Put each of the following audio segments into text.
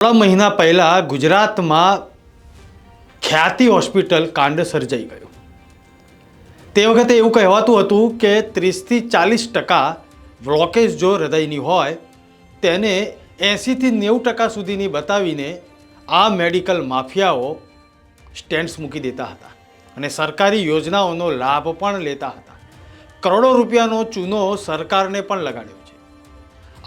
થોડા મહિના પહેલાં ગુજરાતમાં ખ્યાતિ હોસ્પિટલ કાંડ સર્જાઈ ગયું. તે વખતે એવું કહેવાતું હતું કે ત્રીસથી ચાલીસ ટકા બ્લોકેજ જો હૃદયની હોય, તેને એંસીથી નેવું ટકા સુધીની બતાવીને આ મેડિકલ માફિયાઓ સ્ટેન્ડ્સ મૂકી દેતા હતા અને સરકારી યોજનાઓનો લાભ પણ લેતા હતા. કરોડો રૂપિયાનો ચૂનો સરકારને પણ લગાડ્યો છે.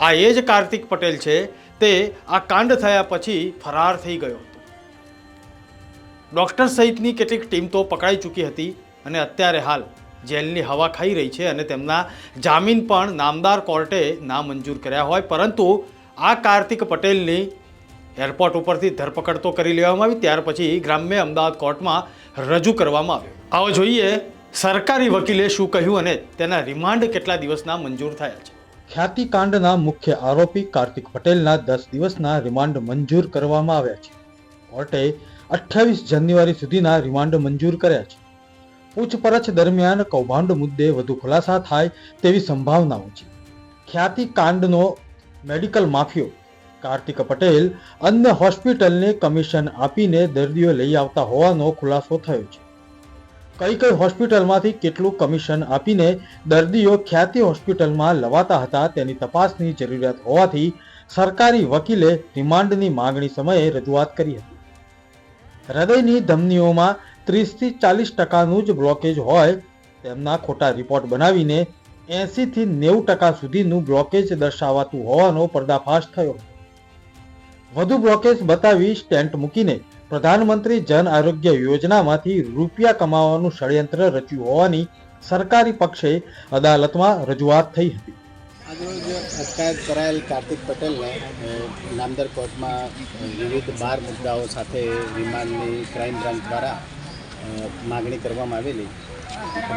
આ એ જ કાર્તિક પટેલ છે તે આ કાંડ થયા પછી ફરાર થઈ ગયો હતો. ડૉક્ટર સહિતની કેટલીક ટીમ તો પકડાઈ ચૂકી હતી અને અત્યારે હાલ જેલની હવા ખાઈ રહી છે અને તેમના જામીન પણ નામદાર કોર્ટે નામંજૂર કર્યા હોય, પરંતુ આ કાર્તિક પટેલની એરપોર્ટ ઉપરથી ધરપકડ તો કરી લેવામાં આવી, ત્યાર પછી ગ્રામ્ય અમદાવાદ કોર્ટમાં રજૂ કરવામાં આવ્યો. આવો જોઈએ સરકારી વકીલે શું કહ્યું અને તેના રિમાન્ડ કેટલા દિવસના મંજૂર થયા છે. ખ્યાતિકાંડના મુખ્ય આરોપી કાર્તિક પટેલના દસ દિવસના રિમાન્ડ મંજૂર કરવામાં આવ્યા છે. કોર્ટે અઠ્યાવીસ જાન્યુઆરી સુધીના રિમાન્ડ મંજૂર કર્યા છે. પૂછપરછ દરમિયાન કૌભાંડ મુદ્દે વધુ ખુલાસા થાય તેવી સંભાવનાઓ છે. ખ્યાતિકાંડનો મેડિકલ માફિયો. કાર્તિક પટેલ અન્ય હોસ્પિટલને કમિશન આપીને દર્દીઓ લઈ આવતા હોવાનો ખુલાસો થયો છે. કઈ કઈ હોસ્પિટલમાંથી કેટલું કમિશન આપીને દર્દીઓ ખ્યાતિ હોસ્પિટલમાં લવાતા હતા તેની તપાસની જરૂરિયાત હોવાથી સરકારી વકીલે રિમાન્ડની માંગણી સમયે રજૂઆત કરી હતી. હૃદયની ધમનીઓમાં ત્રીસથી ચાલીસ ટકાનું જ બ્લોકેજ હોય તેમના ખોટા રિપોર્ટ બનાવીને એંસીથી નેવું ટકા સુધીનું બ્લોકેજ દર્શાવાતું હોવાનો પર્દાફાશ થયો. વધુ બ્લોકેજ બતાવી સ્ટેન્ટ મૂકીને પ્રધાનમંત્રી જન આરોગ્ય યોજનામાંથી રૂપિયા કમાવાનું ષડયંત્ર રચ્યું હોવાની સરકારી પક્ષે અદાલતમાં રજૂઆત થઈ હતી. આજરોજ અટકાયત કરાયેલ કાર્તિક પટેલને નામદર કોર્ટમાં વિવિધ બાર મુદ્દાઓ સાથે રિમાન્ડની ક્રાઇમ બ્રાન્ચ દ્વારા માગણી કરવામાં આવેલી.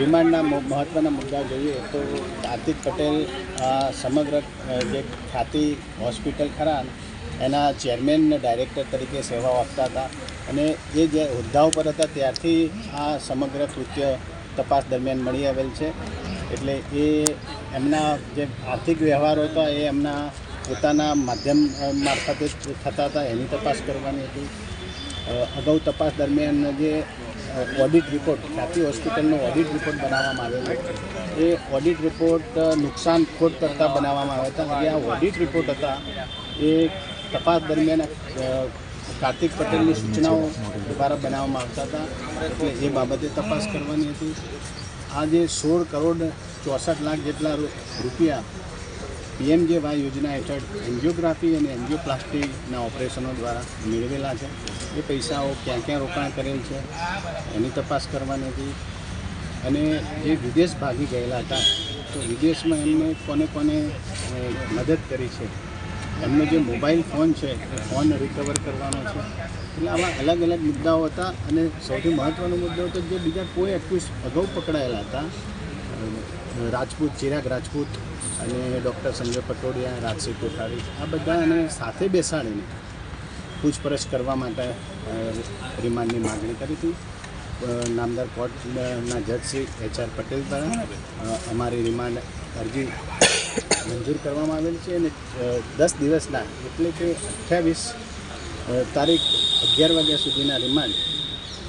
રિમાન્ડના મહત્ત્વના મુદ્દા જોઈએ તો કાર્તિક પટેલ સમગ્ર જે ખ્યાતિ હોસ્પિટલ ખરા એના ચેરમેન ડાયરેક્ટર તરીકે સેવાઓ આપતા હતા. અને એ જે હોદ્દા ઉપર હતા, ત્યારથી આ સમગ્ર કૃત્ય તપાસ દરમિયાન મળી આવેલ છે. એટલે એ એમના જે આર્થિક વ્યવહારો હતા, એ એમના પોતાના માધ્યમ મારફતે થતા હતા. એની તપાસ કરવાની હતી. અગાઉ તપાસ દરમિયાન જે ઓડિટ રિપોર્ટ ખ્યાતિ હોસ્પિટલનો ઓડિટ રિપોર્ટ બનાવવામાં આવેલો એ ઓડિટ રિપોર્ટ નુકસાન ખોટ કરતાં બનાવવામાં આવ્યા હતા. અને આ ઓડિટ રિપોર્ટ હતા, એ તપાસ દરમિયાન કાર્તિક પટેલની સૂચનાઓ દ્વારા બનાવવામાં આવતા હતા. એટલે એ બાબતે તપાસ કરવાની હતી. આ જે સોળ કરોડ ચોસઠ લાખ જેટલા રૂપિયા પીએમજેવાય યોજના હેઠળ એન્જિયોગ્રાફી અને એન્જિયોપ્લાસ્ટીના ઓપરેશનો દ્વારા મેળવેલા છે. એ પૈસાઓ ક્યાં ક્યાં રોકાણ કરેલ છે, એની તપાસ કરવાની હતી. અને જે વિદેશ ભાગી ગયેલા હતા. તો વિદેશમાં એમને કોને કોને મદદ કરી છે? એમનો જે મોબાઈલ ફોન છે, એ ફોન રિકવર કરવાનો છે. એટલે આવા અલગ અલગ મુદ્દાઓ હતા અને સૌથી મહત્ત્વનો મુદ્દો હતો જે બીજા કોઈ એક્યુઝ અગાઉ પકડાયેલા હતા રાજપૂત, ચિરાગ રાજપૂત અને ડૉક્ટર સંજય પટોડિયા, રાજસિંહ કોઠારી, આ બધાને સાથે બેસાડીને પૂછપરછ કરવા માટે રિમાન્ડની માગણી કરી હતી. નામદાર કોર્ટના જજ શ્રી એચ આર પટેલ દ્વારા અમારી રિમાન્ડ અરજી મંજૂર કરવામાં આવેલ છે અને દસ દિવસના એટલે કે અઠ્યાવીસ તારીખ અગિયાર વાગ્યા સુધીના રિમાન્ડ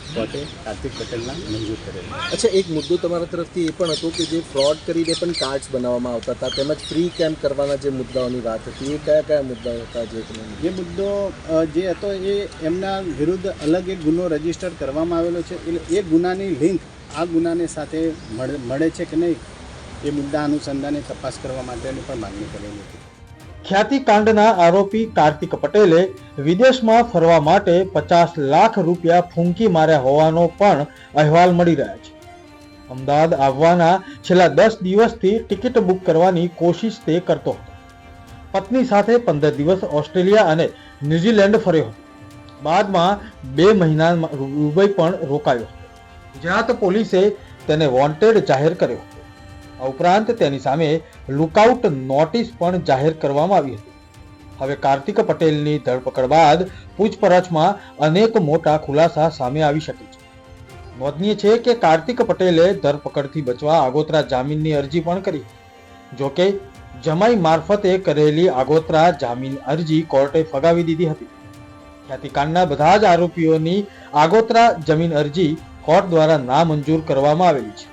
કોર્ટે કાર્તિક પટેલના મંજૂર કરેલ અચ્છા એક મુદ્દો તમારા તરફથી એ પણ હતો કે જે ફ્રોડ કરીને પણ કાર્ડ્સ બનાવવામાં આવતા હતા તેમજ ફ્રી કેમ્પ કરવાના જે મુદ્દાઓની વાત હતી એ કયા કયા મુદ્દાઓ હતા જે જે મુદ્દો જે હતો એ એમના વિરુદ્ધ અલગ એક ગુનો રજિસ્ટર કરવામાં આવેલો છે એટલે એ ગુનાની લિંક આ ગુનાને સાથે મળે મળે છે કે નહીં? એ મુદ્દા અનુસંધાને તપાસ કરવા માટેની પણ માંગણી કરેલી હતી. ખ્યાતિકાંડના આરોપી કાર્તિક પટેલે વિદેશમાં ફરવા માટે પચાસ લાખ રૂપિયા ફૂંકી માર્યા હોવાનો પણ અહેવાલ મળી રહ્યા છે. અમદાવાદ આવવાના છેલ્લા દસ દિવસથી ટિકિટ બુક કરવાની કોશિશ તે કરતો હતો. પત્ની સાથે પંદર દિવસ ઓસ્ટ્રેલિયા અને ન્યૂઝીલેન્ડ ફર્યો હતો. બાદમાં બે મહિના દુબઈ પણ રોકાયો ગુજરાત પોલીસે તેને વોન્ટેડ જાહેર કર્યો આ ઉપરાંત તેની સામે લુકઆઉટ નોટિસ પણ જાહેર કરવામાં આવી હતી. હવે કાર્તિક પટેલની ધરપકડ બાદ પૂછપરછમાં અનેક મોટા ખુલાસા સામે આવી શકે છે. નોંધનીય છે કે કાર્તિક પટેલે ધરપકડથી બચવા આગોતરા જામીનની અરજી પણ કરી જોકે જમાઈ મારફતે કરેલી આગોતરા જામીન અરજી કોર્ટે ફગાવી દીધી હતી. ખ્યાતિકાંડના બધા જ આરોપીઓની આગોતરા જમીન અરજી કોર્ટ દ્વારા નામંજૂર કરવામાં આવેલી છે.